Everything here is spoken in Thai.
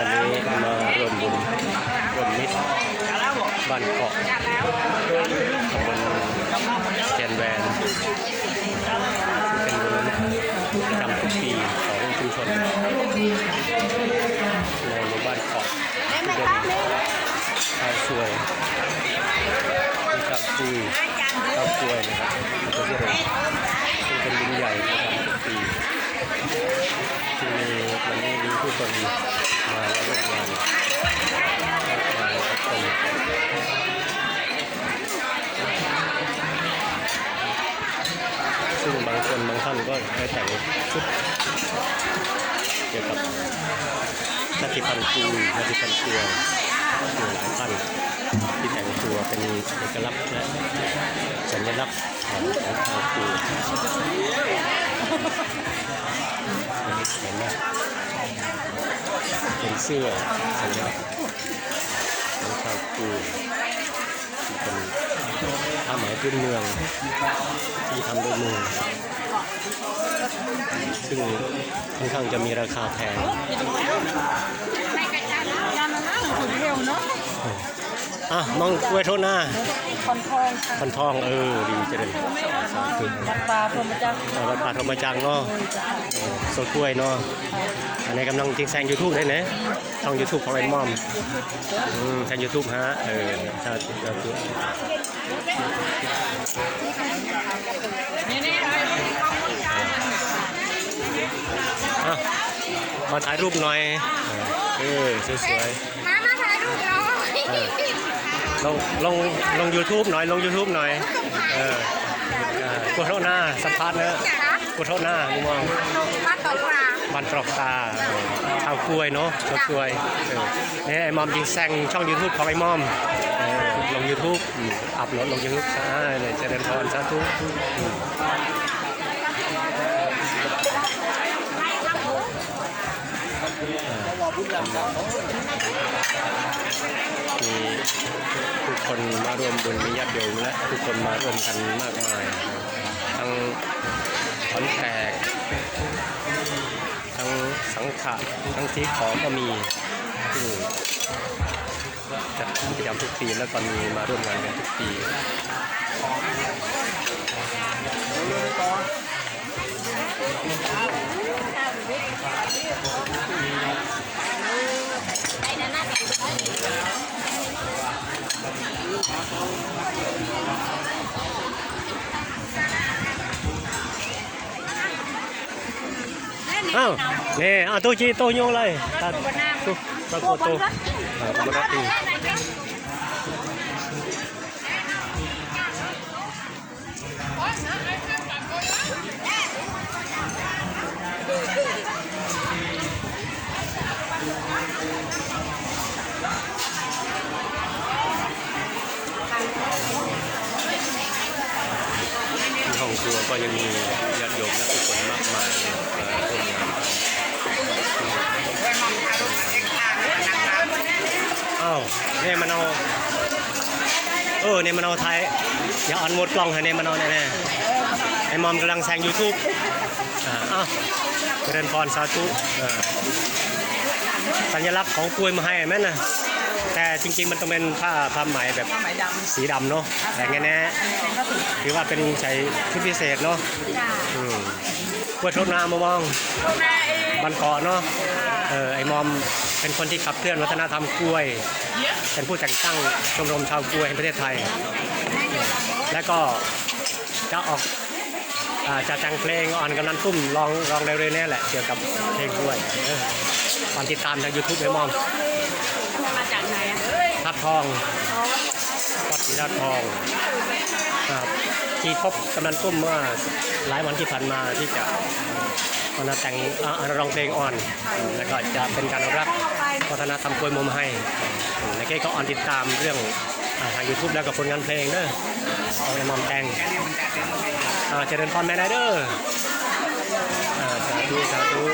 วันนี้มารวมบุญรวมมิตรบ้านเกาะตำบลแกนแวนเป็นบุญประจำทุกปีของชุมชนในหมู่บ้านเกาะที่เป็นชาวสวยมีชาวคุยชาวสวยนะครับแล้วก็เรื่องซึ่งเป็นบุญใหญ่ประจำทุกปีที่มีวันนี้มีผู้คน มาร่วมงานมามายหลายคนซึ่งบางคนบางท่านก็ได้แต่งชุดเกี่ยวกับชาติพันธุ์กูชาติพันตัวอยู่หลายท่านที่แต่งตัวเป็นเอกลักษณ์และสัญลักษณ์ของชาวกูเห็นไหม เป็นเสื้อสัญลักษณ์ของชาวกูที่เป็นผ้าไหมพื้นเมืองที่ทำด้วยมือซึ่งค่อนข้างจะมีราคาแพง อเร็วเนาะอะมองกล้วยโทษหน้าคอนทองค่ะพันทองเออดีจะเลยสาธุวัดปลาพรหมจักรเอาวัดป่าธรรมจังเนาะสดกล้วยเนาะอันนี้กำลังจริงแซงยูทูบได้นะช่องยูทูบของไอ้มอมอืมทางยูทูบฮะเออชาติชาตินี่นี่อะมาถ่ายรูปหน่อยเออสวยมามาถ่ายรูปเราๆ ลงลงลง YouTube หน่อยลง YouTube หน่อยเออเออกดเท่าหน้าสัมภาษณ์เนอะกดเท่าหน้ามุมมองมาตกปลาบันตรอกตาเออชาวกล้วยเนาะชาวกล้วยเออเนี่ยไอ้มอมยิงแซงช่อง YouTube ของไอ้มอมเออลง YouTube อืมอัพโหลดลง YouTube ใช่เลยเจริญพรสาธุ มีทุกคนมาร่วมบุญมีญาติโยมและทุกคนมาร่วมกันมากมาย ทั้งขอนแตกทั้งสังขะทั้งสีขอก็มีซึ่งจัดประจำทุกปีแล้วก็มีมาร่วมงานกันทุกปี อ้าวนี่เอาตัวจีตัวโยงเลยตัดตัวตะโกตัวอ่าตัวนัดตีที่ ก็ยังมีญาติโยมและผู้คนมากมายมาร่วมงานกันอ้าวเนี่ยมันเอาเออเนี่ยมันเอาไทยอย่าออนหมดกล้องให้เนี่ยมันเอาแน่ๆไอ้มอมกำลังแซงยูทูบอ่าอ้าวเจริญพรสาธุอ่าสัญลักษณ์ของกล้วยมาให้แม่นนะ แต่จริงๆมันต้องเป็นผ้าผ้าไหมแบบไหมดสีดำเนาะแต่แน่ๆถือว่าเป็นใช้ชุดพิเศษเนาะอืมเพื่อทดน้ำมามองำแม่เองบันเกาะเนาะเออไอ้มอมเป็นคนที่ขับเคลื่อนวัฒนธรรมกล้วย เป็นผู้แต่งตั้งชมรมชาวกล้วยแห่งประเทศไทย และก็จะออกอ่าจะแต่งเพลงอ่อนกำนันตุ้มลองลองเร็วๆเนี่ยแหละเกี่ยวกับเพลงกล้วยเออความติดตามทางยูทูบไอ้มอม ทองวัดศรีทัดทองครับที่พบกำนันตุ้มเมื่อหลายวันที่ผ่านมาที่จะมาแต่งอ่าร้องเพลงอ่อน แล้วก็จะเป็นการรักษ์วัฒนธรรมกล้วยมุมให้แล้วก็อ่อนติดตามเรื่องทางยูทูบแล้วก็ผลงานเพลงเด้อเอาไอ้มอมแต่งเจริญพรแม่นายเด้ออ่าสาธุสาธุ